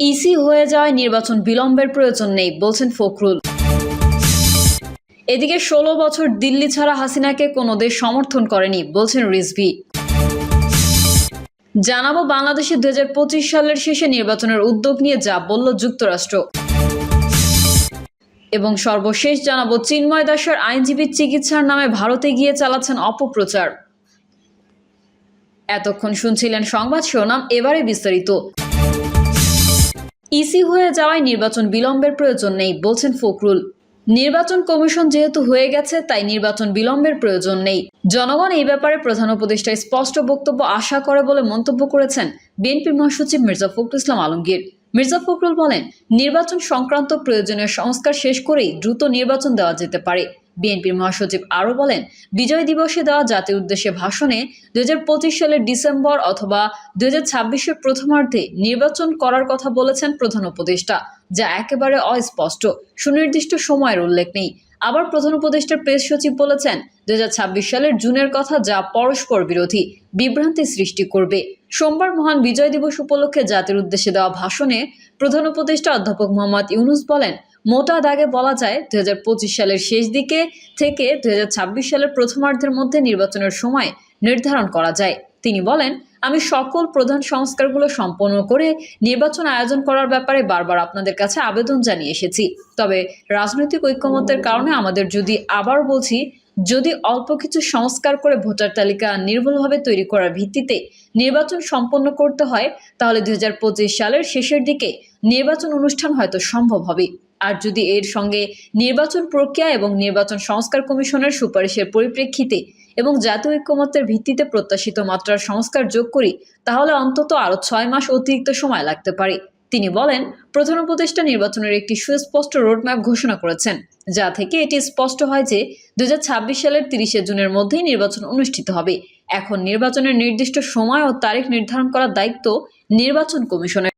EC হয়ে যাওয়ায় নির্বাচন বিলম্বের প্রয়োজন নেই, বলছেন ফখরুল। এদিকে ষোলো বছর দিল্লি ছাড়া হাসিনাকে কোনো দেশ সমর্থন করেনি, বলছেন রিজভি। জানাব বাংলাদেশে দু সালের শেষে নির্বাচনের উদ্যোগ নিয়ে যা বলল যুক্তরাষ্ট্র। এবং সর্বশেষ জানাব চিন্ময় দাসের আইনজীবীর চিকিৎসার নামে ভারতে গিয়ে চালাচ্ছেন অপপ্রচার। এতক্ষণ শুনছিলেন সংবাদ শিরোনাম, এবারে বিস্তারিত। ইসি হয়ে যাওয়ায় নির্বাচন বিলম্বের প্রয়োজন নেই, বলছেন ফখরুল। নির্বাচন কমিশন যেহেতু হয়ে গেছে, তাই নির্বাচন বিলম্বের প্রয়োজন নেই। জনগণ এই ব্যাপারে প্রধান উপদেষ্টার স্পষ্ট বক্তব্য আশা করে বলে মন্তব্য করেছেন বিএনপির মহাসচিব মির্জা ফখরুল ইসলাম আলমগীর। মির্জা ফখরুল বলেন, নির্বাচন সংক্রান্ত প্রয়োজনীয় সংস্কার শেষ করেই দ্রুত নির্বাচন দেওয়া যেতে পারে। বিএনপির মহাসচিব আরও বলেন, বিজয় দিবসে দেওয়া জাতির উদ্দেশ্যে ভাষণে দুহাজার পঁচিশ সালের ডিসেম্বর অথবা দু হাজার প্রথমার্ধে নির্বাচন করার কথা বলেছেন প্রধান উপদেষ্টা, যা একেবারে অস্পষ্ট। সুনির্দিষ্ট সময়ের উল্লেখ নেই। আবার প্রধান উপদেষ্টার প্রেস সচিব বলেছেন, দুই হাজার ছাব্বিশ সালের জুনের কথা যা পরস্পর বিরোধী, বিভ্রান্তি সৃষ্টি করবে। সোমবার মহান বিজয় দিবস উপলক্ষে জাতির উদ্দেশ্যে দেওয়া ভাষণে প্রধান উপদেষ্টা অধ্যাপক মোহাম্মদ ইউনুস বলেন মোটা দাগে বলা যায় দুই হাজার পঁচিশ সালের শেষ দিকে থেকে দুই হাজার ছাব্বিশ সালের প্রথমার্ধের মধ্যে নির্বাচনের সময় নির্ধারণ করা যায়। তিনি বলেন, আমি সকল প্রধান সংস্কারগুলো সম্পন্ন করে নির্বাচন আয়োজন করার ব্যাপারে বারবার আপনাদের কাছে আবেদন জানিয়ে এসেছি। তবে রাজনৈতিক ঐক্যমত্যের কারণে আমাদের যদি আবার বলছি, যদি অল্প কিছু সংস্কার করে ভোটার তালিকা নির্ভুলভাবে তৈরি করার ভিত্তিতে নির্বাচন সম্পন্ন করতে হয়, তাহলে দুই হাজার পঁচিশ সালের শেষের দিকে নির্বাচন অনুষ্ঠান হয়তো সম্ভব হবে। আর যদি এর সঙ্গে নির্বাচন প্রক্রিয়া এবং নির্বাচন সংস্কার কমিশনের সুপারিশের পরিপ্রেক্ষিতে এবং জাতীয় ঐক্যমত্যের ভিত্তিতে প্রত্যাশিত মাত্রার সংস্কার যোগ করি, তাহলে অন্তত আরও ছয় মাস অতিরিক্ত সময় লাগতে পারে। তিনি বলেন, প্রধান উপদেষ্টা নির্বাচনের একটি সুস্পষ্ট রোডম্যাপ ঘোষণা করেছেন, যা থেকে এটি স্পষ্ট হয় যে দু হাজার ছাব্বিশ সালের তিরিশে জুনের মধ্যেই নির্বাচন অনুষ্ঠিত হবে। এখন নির্বাচনের নির্দিষ্ট সময় ও তারিখ নির্ধারণ করার দায়িত্ব নির্বাচন কমিশনের।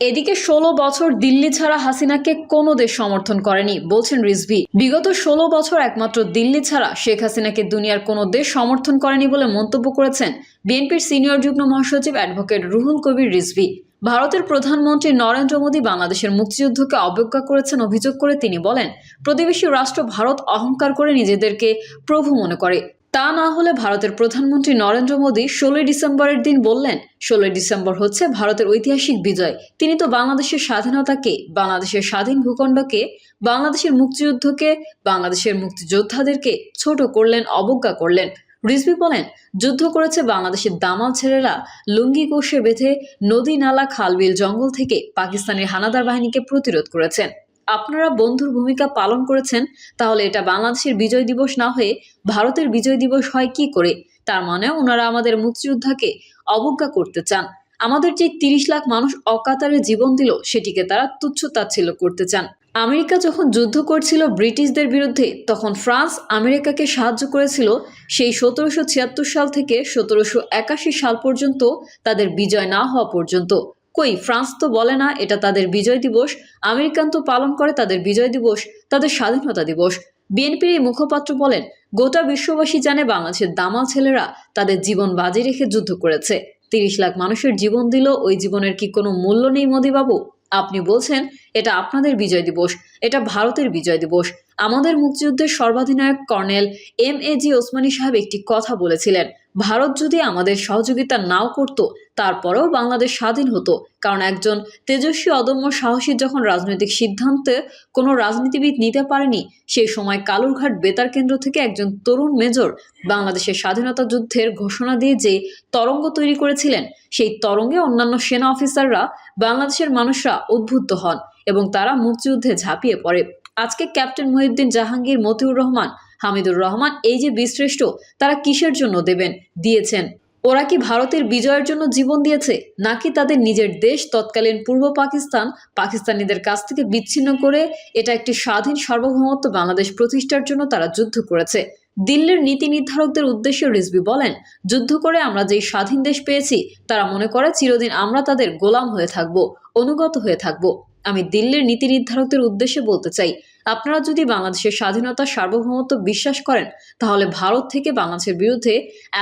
এদিকে ষোলো বছর দিল্লি ছাড়া হাসিনাকে কোনো দেশ সমর্থন করেনি, বলছেন রিজভি। বিগত ষোলো বছর একমাত্র দিল্লি ছাড়া শেখ হাসিনাকে দুনিয়ার কোনো দেশ সমর্থন করেনি বলে মন্তব্য করেছেন বিএনপির সিনিয়র যুগ্ম মহাসচিব অ্যাডভোকেট রুহুল কবির রিজভি। ভারতের প্রধানমন্ত্রী নরেন্দ্র মোদী বাংলাদেশের মুক্তিযুদ্ধকে অবজ্ঞা করেছেন অভিযোগ করে তিনি বলেন, প্রতিবেশী রাষ্ট্র ভারত অহংকার করে নিজেদেরকে প্রভু মনে করে। তা না হলে ভারতের প্রধানমন্ত্রী নরেন্দ্র মোদী ষোলোই ডিসেম্বরের দিন বললেন, ষোলোই ডিসেম্বর হচ্ছে ভারতের ঐতিহাসিক বিজয়। তিনি তো বাংলাদেশের স্বাধীনতাকে, বাংলাদেশের স্বাধীন ভূখণ্ডকে, বাংলাদেশের মুক্তিযুদ্ধকে, বাংলাদেশের মুক্তিযোদ্ধাদেরকে ছোট করলেন, অবজ্ঞা করলেন। রিজভি বলেন, যুদ্ধ করেছে বাংলাদেশের দামাল ছেলেরা। লুঙ্গি কোষে বেঁধে নদী নালা খালবিল, জঙ্গল থেকে পাকিস্তানের হানাদার বাহিনীকে প্রতিরোধ করেছেন। আপনারা বন্ধুর ভূমিকা পালন করেছেন, তাহলে এটা বাংলাদেশের বিজয় দিবস না হয়ে ভারতের বিজয় দিবস হয় কি করে? তার মানে ওনারা আমাদের মুক্তিযোদ্ধাকে অবজ্ঞা করতে চান। আমাদের যে তিরিশ লাখ মানুষ অকাতারে জীবন দিল, সেটিকে তারা তুচ্ছ তাচ্ছিল্য করতে চান। আমেরিকা যখন যুদ্ধ করছিল ব্রিটিশদের বিরুদ্ধে, তখন ফ্রান্স আমেরিকাকে সাহায্য করেছিল। সেই সতেরোশো ছিয়াত্তর সাল থেকে সতেরোশো একাশি সাল পর্যন্ত তাদের বিজয় না হওয়া পর্যন্ত কই, ফ্রান্স তো বলে না, এটা তাদের বিজয় দিবস। আমেরিকান তো পালন করে তাদের বিজয় দিবস, তাদের স্বাধীনতা দিবস। বিএনপির এই মুখপাত্র বলেন, গোটা বিশ্ববাসী জানে বাংলাদেশের দামাল ছেলেরা তাদের জীবন বাজি রেখে যুদ্ধ করেছে। তিরিশ লাখ মানুষের জীবন দিল, ওই জীবনের কি কোনো মূল্য নেই মোদিবাবু? আপনি বলছেন এটা আপনাদের বিজয় দিবস, এটা ভারতের বিজয় দিবস। আমাদের মুক্তিযুদ্ধের সর্বাধিনায়ক colonel M A G Osmani সাহেব একটি কথা বলেছিলেন, ভারত যদি আমাদের সহযোগিতা নাও করত, তারপরেও বাংলাদেশ স্বাধীন হতো। কারণ একজন তেজস্বী, অদম্য সাহসী যখন রাজনৈতিক সিদ্ধান্তে কোনো রাজনীতিবিদ নিতে পারেনি সেই সময় কালুরঘাট বেতার কেন্দ্র থেকে একজন তরুণ মেজর বাংলাদেশের স্বাধীনতা যুদ্ধের ঘোষণা দিয়ে যে তরঙ্গ তৈরি করেছিলেন, সেই তরঙ্গে অন্যান্য সেনা অফিসাররা, বাংলাদেশের মানুষরা উদ্বুদ্ধ হন। এবং তারা মুক্তিযুদ্ধে ঝাঁপিয়ে পড়ে। আজকে ক্যাপ্টেন মহিউদ্দিন জাহাঙ্গীর, মতিউর রহমান, হামিদুর রহমান এই যে বীরশ্রেষ্ঠ তারা কিসের জন্য দেবেন, দিয়েছেন? ওরা কি ভারতের বিজয়ের জন্য জীবন দিয়েছে, নাকি তাদের নিজের দেশ, তৎকালীন পূর্ব পাকিস্তান, পাকিস্তানিদের কাছ থেকে বিচ্ছিন্ন করে এটা একটি স্বাধীন সার্বভৌমত্ব বাংলাদেশ প্রতিষ্ঠার জন্য তারা যুদ্ধ করেছে? দিল্লির নীতি নির্ধারকদের উদ্দেশ্যে রিজভি বলেন, যুদ্ধ করে আমরা যেই স্বাধীন দেশ পেয়েছি, তারা মনে করে চিরদিন আমরা তাদের গোলাম হয়ে থাকব, অনুগত হয়ে থাকব। আমি দিল্লির নীতি নির্ধারকদের উদ্দেশ্যে বলতে চাই, আপনারা যদি বাংলাদেশের স্বাধীনতা, সার্বভৌমত্ব বিশ্বাস করেন, তাহলে ভারত থেকে বাংলাদেশের বিরুদ্ধে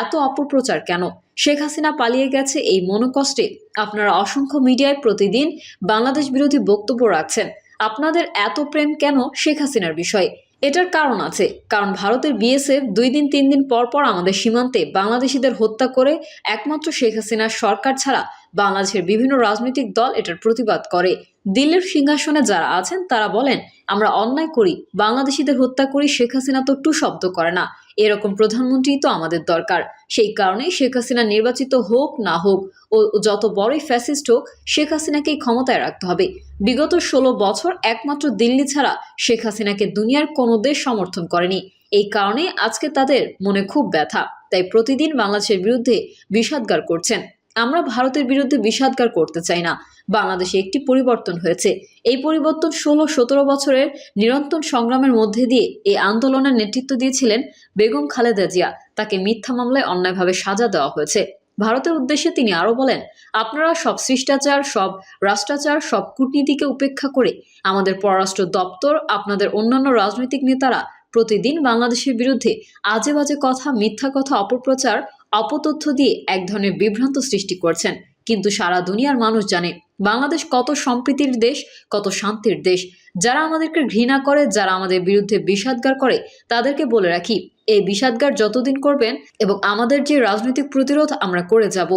এত অপপ্রচার কেন? শেখ হাসিনা পালিয়ে গেছে এই মনোকষ্টে। আপনারা অসংখ্য মিডিয়ায় প্রতিদিন বাংলাদেশ বিরোধী বক্তব্য রাখছেন। আপনাদের এত প্রেম কেন শেখ হাসিনার বিষয়ে? এটার কারণ আছে। কারণ ভারতের বিএসএফ দুই দিন, তিন দিন পর পর আমাদের সীমান্তে বাংলাদেশিদের হত্যা করে একমাত্র শেখ হাসিনার সরকার ছাড়া বাংলাদেশের বিভিন্ন রাজনৈতিক দল এটার প্রতিবাদ করে। দিল্লির সিংহাসনে যারা আছেন, তারা বলেন, আমরা অন্যায় করি, বাংলাদেশিদের হত্যা করি, শেখ হাসিনা তো টু শব্দ করে না। এরকম প্রধানমন্ত্রী তো আমাদের দরকার। সেই কারণে শেখ হাসিনা নির্বাচিত হোক, না হোক, ও যত বড়ই ফ্যাসিস্ট হোক, শেখ হাসিনাকেই ক্ষমতায় রাখতে হবে। বিগত ষোলো বছর একমাত্র দিল্লি ছাড়া শেখ হাসিনাকে দুনিয়ার কোনো দেশ সমর্থন করেনি। এই কারণে আজকে তাদের মনে খুব ব্যথা। তাই প্রতিদিন বাংলাদেশের বিরুদ্ধে বিষাদগার করছেন। আমরা ভারতের বিরুদ্ধে বিষাদগার করতে চাই না। বাংলাদেশে একটি পরিবর্তন হয়েছে। এই পরিবর্তন ষোলো সতেরো বছরের নিরন্তর সংগ্রামের মধ্যে দিয়ে এই আন্দোলনের নেতৃত্ব দিয়েছিলেন বেগম খালেদা জিয়া। তাকে মিথ্যা মামলায় অন্যায়ভাবে সাজা দেওয়া হয়েছে। ভারতের উদ্দেশ্যে তিনি আরও বলেন, আপনারা সব শিষ্টাচার, সব রাষ্ট্রাচার, সব কূটনীতিকে উপেক্ষা করে আমাদের পররাষ্ট্র দপ্তর, আপনাদের অন্যান্য রাজনৈতিক নেতারা প্রতিদিন বাংলাদেশের বিরুদ্ধে আজে বাজে কথা, মিথ্যা কথা, অপপ্রচার অপতথ্য দিয়ে এক ধরনের বিভ্রান্ত সৃষ্টি করছেন। কিন্তু সারা দুনিয়ার মানুষ জানে, বাংলাদেশ কত সম্প্রীতির দেশ, কত শান্তির দেশ। যারা আমাদেরকে ঘৃণা করে, যারা আমাদের বিরুদ্ধে বিষাদগার করে, তাদেরকে বলে রাখি, এই বিষাদগার যতদিন করবেন এবং আমাদের যে রাজনৈতিক প্রতিরোধ আমরা করে যাব।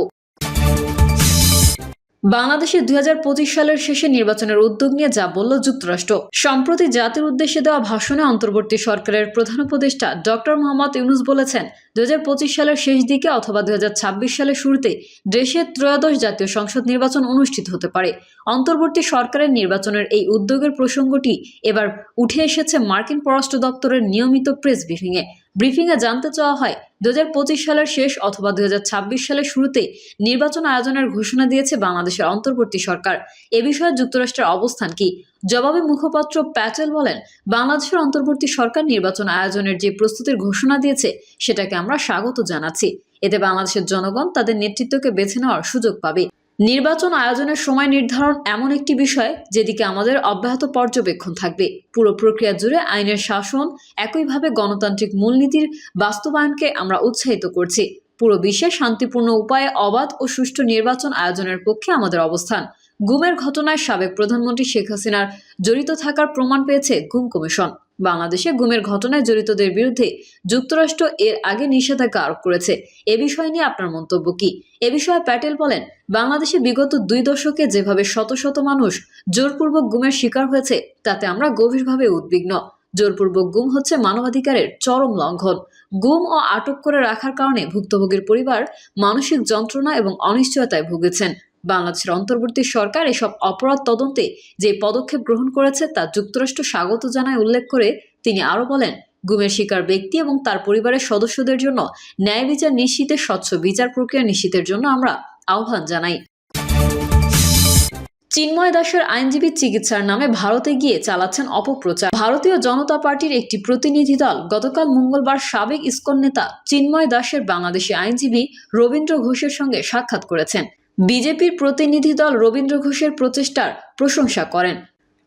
বাংলাদেশে দুই হাজার পঁচিশ সালের শেষে নির্বাচনের উদ্যোগ নিয়ে যা বলল যুক্তরাষ্ট্র। সম্প্রতি জাতির উদ্দেশ্যে দেওয়া ভাষণে অন্তর্বর্তী সরকারের প্রধান উপদেষ্টা ডক্টর মোহাম্মদ ইউনুস বলেছেন, দুই হাজার পঁচিশ সালের শেষ দিকে অথবা দুই হাজার ছাব্বিশ সালের শুরুতে দেশের ত্রয়োদশ জাতীয় সংসদ নির্বাচন অনুষ্ঠিত হতে পারে। অন্তর্বর্তী সরকারের নির্বাচনের এই উদ্যোগের প্রসঙ্গটি এবার উঠে এসেছে মার্কিন পররাষ্ট্র দপ্তরের নিয়মিত প্রেস ব্রিফিংয়ে। ব্রিফিংয়ে জানতে চাওয়া হয় দু হাজার পঁচিশ সালের শেষ অথবা দু সালের শুরুতে নির্বাচন আয়োজনের ঘোষণা দিয়েছে বাংলাদেশের অন্তর্বর্তী সরকার। এ বিষয়ে যুক্তরাষ্ট্রের অবস্থান কি? জবাবে মুখপাত্র প্যাটেল বলেন, বাংলাদেশের অন্তর্বর্তী সরকার নির্বাচন আয়োজনের যে প্রস্তুতির ঘোষণা দিয়েছে, সেটাকে আমরা স্বাগত জানাচ্ছি। এতে বাংলাদেশের জনগণ তাদের নেতৃত্বকে বেছে নেওয়ার সুযোগ পাবে। নির্বাচন আয়োজনের সময় নির্ধারণ এমন একটি বিষয় যেদিকে আমাদের অব্যাহত পর্যবেক্ষণ থাকবে। পুরো প্রক্রিয়া জুড়ে আইনের শাসন, একইভাবে গণতান্ত্রিক মূলনীতির বাস্তবায়নকে আমরা উৎসাহিত করছি। পুরো বিশ্বে শান্তিপূর্ণ উপায়ে অবাধ ও সুষ্ঠু নির্বাচন আয়োজনের পক্ষে আমাদের অবস্থান। গুমের ঘটনায় সাবেক প্রধানমন্ত্রী শেখ হাসিনার জড়িত থাকার প্রমাণ পেয়েছে গুম কমিশন। বাংলাদেশে গুমের ঘটনায় জড়িতদের বিরুদ্ধে যুক্তরাষ্ট্র এর আগে নিষেধাজ্ঞা আরোপ করেছে। এ বিষয় নিয়ে আপনার মন্তব্য কি? এ বিষয়ে প্যাটেল বলেন, বাংলাদেশে বিগত দুই দশকে যেভাবে শত শত মানুষ জোরপূর্বক গুমের শিকার হয়েছে, তাতে আমরা গভীরভাবে উদ্বিগ্ন। জোরপূর্বক গুম হচ্ছে মানবাধিকারের চরম লঙ্ঘন। গুম ও আটক করে রাখার কারণে ভুক্তভোগীর পরিবার মানসিক যন্ত্রণা এবং অনিশ্চয়তায় ভুগেছেন। বাংলাদেশের অন্তর্বর্তী সরকার এসব অপরাধ তদন্তে যে পদক্ষেপ গ্রহণ করেছে তা যুক্তরাষ্ট্র স্বাগত জানায় উল্লেখ করে তিনি আরও বলেন, গুমের শিকার ব্যক্তি এবং তার পরিবারের সদস্যদের জন্য ন্যায় বিচার নিশ্চিতের স্বচ্ছ বিচার প্রক্রিয়া নিশ্চিতের জন্য আমরা আহ্বান জানাই। চিন্ময় দাসের আইনজীবী চিকিৎসার নামে ভারতে গিয়ে চালাচ্ছেন অপপ্রচার। ভারতীয় জনতা পার্টির একটি প্রতিনিধি দল গতকাল মঙ্গলবার সাবেক ইসকন নেতা চিন্ময় দাসের বাংলাদেশি আইনজীবী রবীন্দ্র ঘোষের সঙ্গে সাক্ষাৎ করেছেন। বিজেপির প্রতিনিধি দল রবীন্দ্র ঘোষের প্রচেষ্টার প্রশংসা করেন।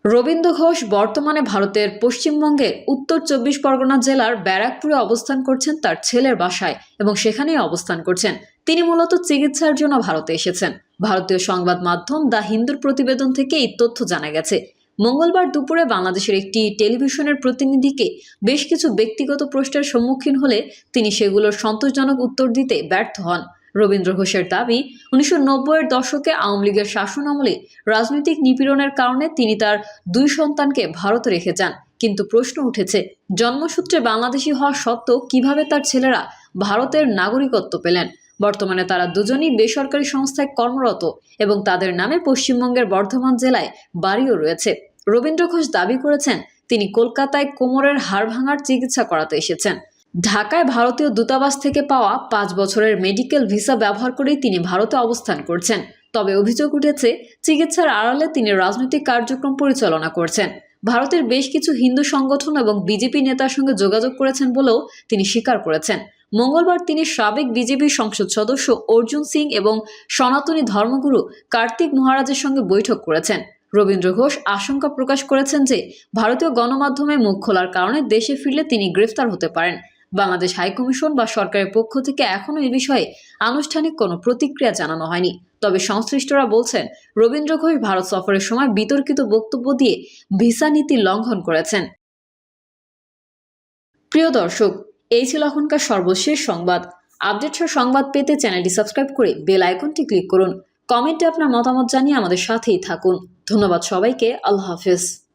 রবীন্দ্র ঘোষ বর্তমানে ভারতের পশ্চিমবঙ্গের উত্তর চব্বিশ পরগনা জেলার ব্যারাকপুরে অবস্থান করছেন তার ছেলের বাসায় এবং সেখানেই অবস্থান করছেন। তিনি মূলত চিকিৎসার জন্য ভারতে এসেছেন। ভারতীয় সংবাদ মাধ্যম দ্য হিন্দুর প্রতিবেদন থেকে এই তথ্য জানা গেছে। মঙ্গলবার দুপুরে বাংলাদেশের একটি টেলিভিশনের প্রতিনিধিকে বেশ কিছু ব্যক্তিগত প্রশ্নের সম্মুখীন হলে তিনি সেগুলোর সন্তোষজনক উত্তর দিতে ব্যর্থ হন। রবীন্দ্র ঘোষের দাবি, উনিশশো নব্বইয়ের দশকে আওয়ামী লীগের শাসন আমলে রাজনৈতিক নিপীড়নের কারণে তিনি তার দুই সন্তানকে ভারতে রেখে যান। কিন্তু প্রশ্ন উঠেছে, জন্মসূত্রে বাংলাদেশি হওয়া সত্ত্বেও কীভাবে তার ছেলেরা ভারতের নাগরিকত্ব পেলেন? বর্তমানে তারা দুজনই বেসরকারি সংস্থায় কর্মরত এবং তাদের নামে পশ্চিমবঙ্গের বর্ধমান জেলায় বাড়িও রয়েছে। রবীন্দ্র ঘোষ দাবি করেছেন, তিনি কলকাতায় কোমরের হাড় ভাঙার চিকিৎসা করাতে এসেছেন। ঢাকায় ভারতীয় দূতাবাস থেকে পাওয়া পাঁচ বছরের মেডিকেল ভিসা ব্যবহার করেই তিনি ভারতে অবস্থান করছেন। তবে অভিযোগ উঠেছে, চিকিৎসার আড়ালে তিনি রাজনৈতিক কার্যক্রম পরিচালনা করছেন। ভারতের বেশ কিছু হিন্দু সংগঠন এবং বিজেপি নেতার সঙ্গে যোগাযোগ করেছেন বলেও তিনি স্বীকার করেছেন। মঙ্গলবার তিনি সাবেক বিজেপি সংসদ সদস্য অর্জুন সিং এবং সনাতনী ধর্মগুরু কার্তিক মহারাজের সঙ্গে বৈঠক করেছেন। রবীন্দ্র ঘোষ আশঙ্কা প্রকাশ করেছেন যে, ভারতীয় গণমাধ্যমে মুখ খোলার কারণে দেশে ফিরলে তিনি গ্রেফতার হতে পারেন। বাংলাদেশ হাইকমিশন বা সরকারের পক্ষ থেকে এখনও এ বিষয়ে আনুষ্ঠানিক কোনো প্রতিক্রিয়া জানানো হয়নি। তবে সংশ্লিষ্টরা বলছেন, রবীন্দ্র ঘোষ ভারত সফরের সময় বিতর্কিত বক্তব্য দিয়ে ভিসা নীতি লঙ্ঘন করেছেন। প্রিয় দর্শক, এই ছিল এখনকার সর্বশেষ সংবাদ। আপডেট সহ সংবাদ পেতে চ্যানেলটি সাবস্ক্রাইব করে বেল আইকনটি ক্লিক করুন। কমেন্টে আপনার মতামত জানিয়ে আমাদের সাথেই থাকুন। ধন্যবাদ সবাইকে, আল্লাহ হাফেজ।